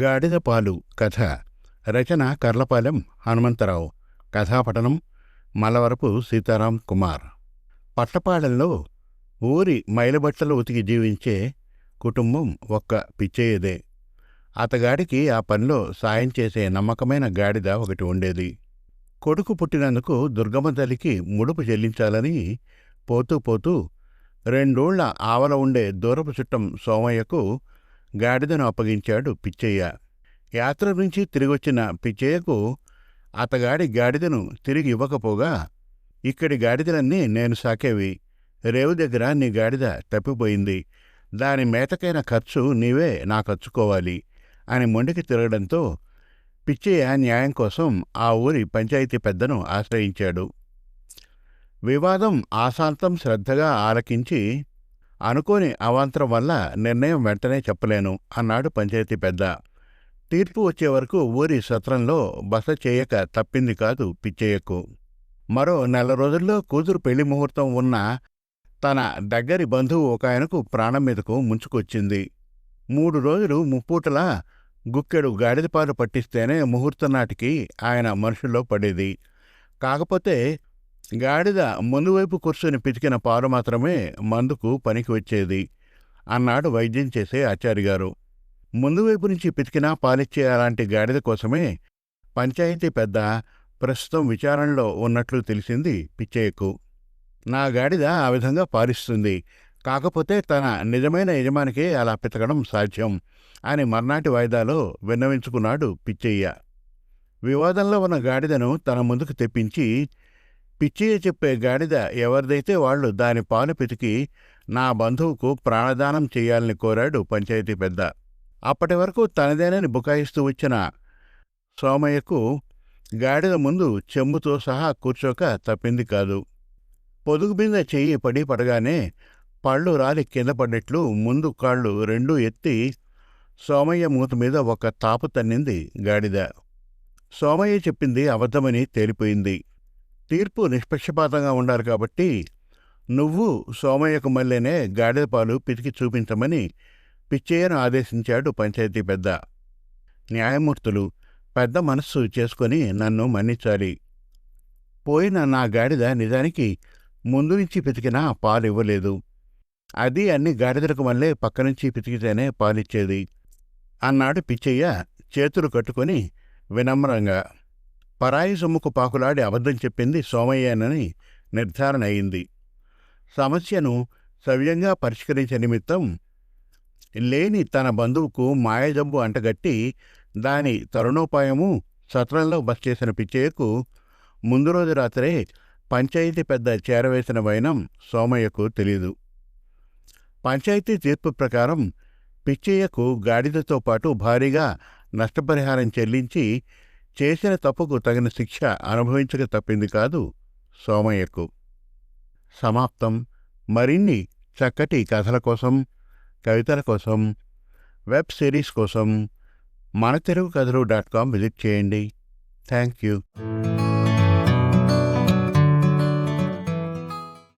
గాడిద పాలు కథ రచన కర్లపాలెం హనుమంతరావు. కథాపఠనం మలవరపు సీతారాం కుమార్. పట్టపాలెంలో ఊరి మైలబట్టలు ఉతికి జీవించే కుటుంబం ఒక్క పిచ్చేయదే. అతగాడికి ఆ పనిలో సాయం చేసే నమ్మకమైన గాడిద ఒకటి ఉండేది. కొడుకు పుట్టినందుకు దుర్గమ్మ తల్లికి ముడుపు చెల్లించాలని పోతూ పోతూ రెండోళ్ళ ఆవల ఉండే దూరపు చుట్టం సోమయ్యకు గాడిదను అప్పగించాడు పిచ్చయ్య. యాత్ర నుంచి తిరిగొచ్చిన పిచ్చయ్యకు అతగాడి గాడిదను తిరిగి ఇవ్వకపోగా ఇక్కడి గాడిదలన్నీ నేను సాకేవి. రేవు దగ్గర నీ గాడిద తప్పిపోయింది. దాని మేతకైన ఖర్చు నీవే నా ఖర్చుకోవాలి అని మొండికి తిరగడంతో పిచ్చయ్య న్యాయం కోసం ఆ ఊరి పంచాయతీ పెద్దను ఆశ్రయించాడు. వివాదం ఆశాంతం శ్రద్ధగా ఆలకించి అనుకోని అవాంతరం వల్ల నిర్ణయం వెంటనే చెప్పలేను అన్నాడు పంచాయతీ పెద్ద. తీర్పు వచ్చే వరకు ఊరి సత్రంలో బస చేయక తప్పింది కాదు పిచ్చయ్యకు. మరో నెల రోజుల్లో కూతురు పెళ్ళి ముహూర్తం ఉన్న తన దగ్గరి బంధువు ఒక ఆయనకు ప్రాణం మీదకు ముంచుకొచ్చింది. మూడు రోజులు ముప్పూటలా గుక్కెడు గాడిదపాలు పట్టిస్తేనే ముహూర్తం నాటికి ఆయన మనుషుల్లో పడేది. కాకపోతే గాడిద ముందువైపు కూర్చొని పితికిన పాలు మాత్రమే మందుకు పనికి వచ్చేది. అన్నాడు వైద్యం చేసే ఆచార్యగారు. ముందువైపు నుంచి పితికినా పాలిచ్చే అలాంటి గాడిద కోసమే పంచాయతీ పెద్ద ప్రస్తుతం విచారణలో ఉన్నట్లు తెలిసింది పిచ్చయ్యకు. నా గాడిద ఆ విధంగా పాలిస్తుంది. కాకపోతే తన నిజమైన యజమానికే అలా పితకడం సాధ్యం అని మర్నాటి వాయిదాలో విన్నవించుకున్నాడు పిచ్చయ్య. వివాదంలో ఉన్న గాడిదను తన ముందుకు తెప్పించి పిచ్చయ్య చెప్పే గాడిద ఎవరిదైతే వాళ్ళు దాని పాలు పితికి నా బంధువుకు ప్రాణదానం చేయాలని కోరాడు పంచాయతీ పెద్ద. అప్పటి వరకు తనదేనని బుకాయిస్తూ వచ్చిన సోమయ్యకు గాడిద ముందు చెంబుతో సహా కూర్చోక తప్పింది కాదు. పొదుగు మీద చెయ్యి పడి పడగానే పళ్ళు రాలి కింద పడ్డట్లు ముందు కాళ్ళు రెండూ ఎత్తి సోమయ్య మూత మీద ఒక తాపు తన్నింది గాడిద. సోమయ్య చెప్పింది అబద్ధమని తేలిపోయింది. తీర్పు నిష్పక్షపాతంగా ఉండాలి కాబట్టి నువ్వు సోమయ్యకు మళ్ళీనే గాడిద పాలు పితికి చూపించమని పిచ్చయ్యను ఆదేశించాడు పంచాయతీ పెద్ద. న్యాయమూర్తులు పెద్ద మనస్సు చేసుకొని నన్ను మన్నించాలి. పోయిన నా గాడిద నిజానికి ముందు నుంచి పితికినా పాలు ఇవ్వలేదు. అది అన్ని గాడిదలకు మళ్ళీ పక్క నుంచి పితికితేనే పాలిచ్చేది. అన్నాడు పిచ్చయ్య చేతులు కట్టుకొని వినమ్రంగా. పరాయి సొమ్ముకు పాకులాడి అబద్ధం చెప్పింది సోమయ్యనని నిర్ధారణ అయింది. సమస్యను సవ్యంగా పరిష్కరించే నిమిత్తం లేని తన బంధువుకు మాయజబ్బు అంటగట్టి దాని తరుణోపాయము సత్రంలో బస్ చేసిన పిచ్చయ్యకు ముందు రోజు రాత్రే పంచాయతీ పెద్ద చేరవేసిన వైనం సోమయ్యకు తెలీదు. పంచాయతీ తీర్పు ప్రకారం పిచ్చయ్యకు గాడిదతో పాటు భారీగా నష్టపరిహారం చెల్లించి చేసిన తప్పుకు తగిన శిక్ష అనుభవించక తప్పింది కాదు సోమయ్యకు. సమాప్తం. మరిన్ని చక్కటి కథల కోసం కవితల కోసం వెబ్ సిరీస్ కోసం మన Telugu Kathalu dot com visit చేయండి. Thank you